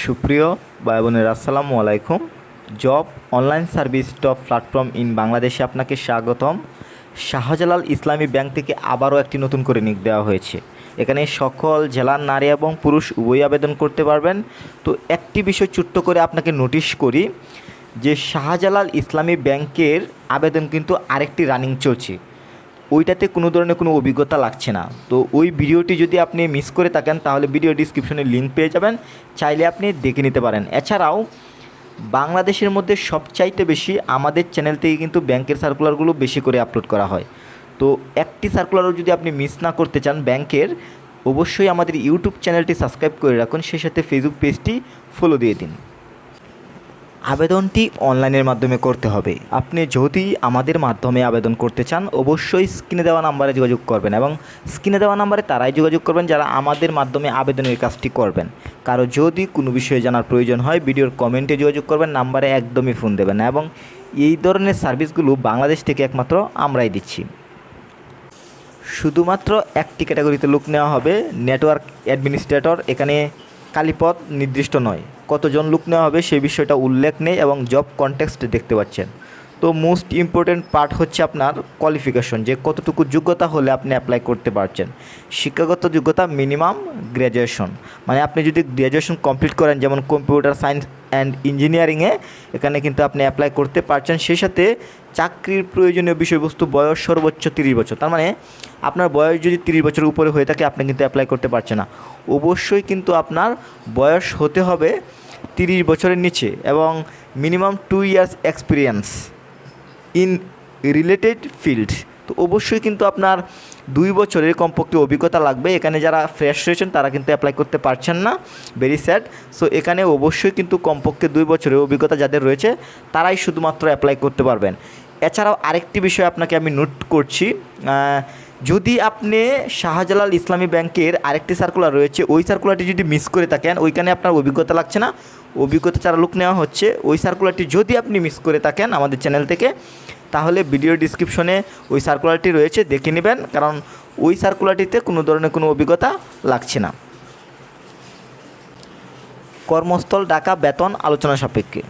সুপ্রিয় ভাই বোনের, আসসালামু আলাইকুম। Job online service top platform in বাংলাদেশে আপনাকে স্বাগতম। শাহজালাল ইসলামী ব্যাংক থেকে আবারও একটি নতুন করে নিক দেওয়া হয়েছে। এখানে সকল জেলার নারী এবং পুরুষ উভয়ই আবেদন করতে পারবেন। তো একটি বিষয় চুট্ট করে আপনাকে নোটিশ করি যে শাহজালাল ইসলামী ব্যাংকের আবেদন কিন্তু আরেকটি রানিং চলছে। ওইটাতে কোনো ধরনের কোনো অভিজ্ঞতা লাগছে না। তো ওই ভিডিওটি যদি আপনি মিস করে থাকেন, তাহলে ভিডিও ডিসক্রিপশনে লিঙ্ক পেয়ে যাবেন। চাইলে আপনি দেখে নিতে পারেন। এছাড়াও, বাংলাদেশের মধ্যে সবচাইতে বেশি আমাদের চ্যানেল থেকে কিন্তু ব্যাংকের সার্কুলারগুলো বেশি করে আপলোড করা হয়। তো একটি সার্কুলারও যদি আপনি মিস না করতে চান ব্যাংকের, অবশ্যই আমাদের ইউটিউব চ্যানেলটি সাবস্ক্রাইব করে রাখুন। সেই সাথে ফেসবুক পেজটি ফলো দিয়ে দিন। আবেদনটি অনলাইনের মাধ্যমে করতে হবে। আপনি যদি আমাদের মাধ্যমে আবেদন করতে চান, অবশ্যই স্ক্রিনে দেওয়া নাম্বারে যোগাযোগ করবেন এবং স্ক্রিনে দেওয়া নাম্বারে তারাই যোগাযোগ করবেন যারা আমাদের মাধ্যমে আবেদনের কাজটি করবেন। কারও যদি কোনো বিষয়ে জানার প্রয়োজন হয়, ভিডিওর কমেন্টে যোগাযোগ করবেন, নাম্বারে একদমই ফোন দেবেন এবং এই ধরনের সার্ভিসগুলো বাংলাদেশ থেকে একমাত্র আমরাই দিচ্ছি। শুধুমাত্র একটি ক্যাটাগরিতে লোক নেওয়া হবে, নেটওয়ার্ক অ্যাডমিনিস্ট্রেটর, এখানে কালীপদ নির্দিষ্ট নয়। কতজন লোক নেওয়া হবে সেই বিষয়টা উল্লেখ নেই এবং জব কনটেক্সট দেখতে পাচ্ছেন। তো মোস্ট ইম্পর্টেন্ট পার্ট হচ্ছে আপনার কোয়ালিফিকেশন যে কতটুকু যোগ্যতা হলে আপনি অ্যাপ্লাই করতে পারছেন। শিক্ষাগত যোগ্যতা মিনিমাম গ্র্যাজুয়েশন মানে আপনি যদি গ্র্যাজুয়েশন কমপ্লিট করেন, যেমন কম্পিউটার সায়েন্স অ্যান্ড ইঞ্জিনিয়ারিংয়ে এখানে কিন্তু আপনি অ্যাপ্লাই করতে পারছেন। সেই সাথে চাকরির প্রয়োজনীয় বিষয়বস্তু বয়স সর্বোচ্চ তিরিশ বছর। তার মানে আপনার বয়স যদি তিরিশ বছর উপরে হয়ে থাকে, আপনি কিন্তু অ্যাপ্লাই করতে পারছেন না। অবশ্যই কিন্তু আপনার বয়স হতে হবে তিরিশ বছরের নিচে এবং minimum two years experience in related field তো অবশ্যই কিন্তু আপনার দুই বছরের কমপক্ষে অভিজ্ঞতা লাগবে। এখানে যারা ফ্রেশ রয়েছেন, তারা কিন্তু অ্যাপ্লাই করতে পারছেন না। ভেরি স্যাড সো এখানে অবশ্যই কিন্তু কমপক্ষে দুই বছরের অভিজ্ঞতা যাদের রয়েছে, তারাই শুধুমাত্র অ্যাপ্লাই করতে পারবেন। এছাড়াও আরেকটি বিষয় আপনাকে আমি নোট করছি যদি আপনি শাহজালাল ইসলামী ব্যাংকের আরেকটি সার্কুলার রয়েছে, ওই সার্কুলারটি যদি মিস করে থাকেন, ওইখানে আপনার অভিজ্ঞতা লাগছে না। অভিজ্ঞতা ছাড়া লোক নেওয়া হচ্ছে। ওই সার্কুলারটি যদি আপনি মিস করে থাকেন আমাদের চ্যানেল থেকে, তাহলে ভিডিও ডিসক্রিপশনে ওই সার্কুলারটি রয়েছে, দেখে নেবেন, কারণ ওই সার্কুলারটিতে কোনো ধরনের কোনো অভিজ্ঞতা লাগছে না। কর্মস্থল ডাকা বেতন, আলোচনা সাপেক্ষে।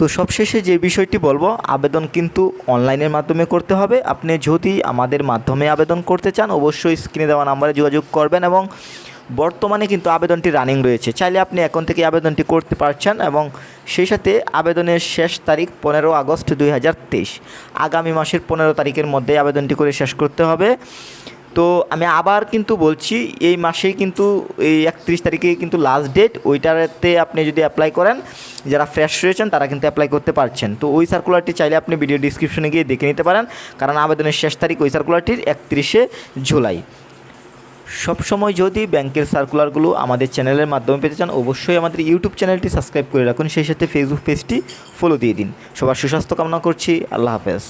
তো সবশেষে যে বিষয়টি বলব, আবেদন কিন্তু অনলাইনের মাধ্যমে করতে হবে। আপনি যদি আমাদের মাধ্যমে আবেদন করতে চান, অবশ্যই স্ক্রিনে দেওয়া নাম্বারে যোগাযোগ করবেন এবং বর্তমানে কিন্তু আবেদনটি রানিং রয়েছে। চাইলে আপনি এখন থেকে আবেদনটি করতে পারছেন এবং সেই সাথে আবেদনের শেষ তারিখ পনেরো আগস্ট দুই হাজার তেইশ। আগামী মাসের পনেরো তারিখের মধ্যে আবেদনটি করে শেষ করতে হবে। তো আমি আবার কিন্তু বলছি, এই মাসেই কিন্তু, এই একত্রিশ তারিখে কিন্তু লাস্ট ডেট ওইটাতে আপনি যদি অ্যাপ্লাই করেন, যারা ফ্রেশ রয়েছেন তারা কিন্তু অ্যাপ্লাই করতে পারছেন। তো ওই সার্কুলারটি চাইলে আপনি ভিডিও ডিসক্রিপশনে গিয়ে দেখে নিতে পারেন, কারণ আবেদনের শেষ তারিখ ওই সার্কুলারটির একত্রিশে জুলাই। সবসময় যদি ব্যাংকের সার্কুলারগুলো আমাদের চ্যানেলের মাধ্যমে পেতে চান, অবশ্যই আমাদের ইউটিউব চ্যানেলটি সাবস্ক্রাইব করে রাখুন। সেই সাথে ফেসবুক পেজটি ফলো দিয়ে দিন। সবার সুস্বাস্থ্য কামনা করছি। আল্লাহ হাফেজ।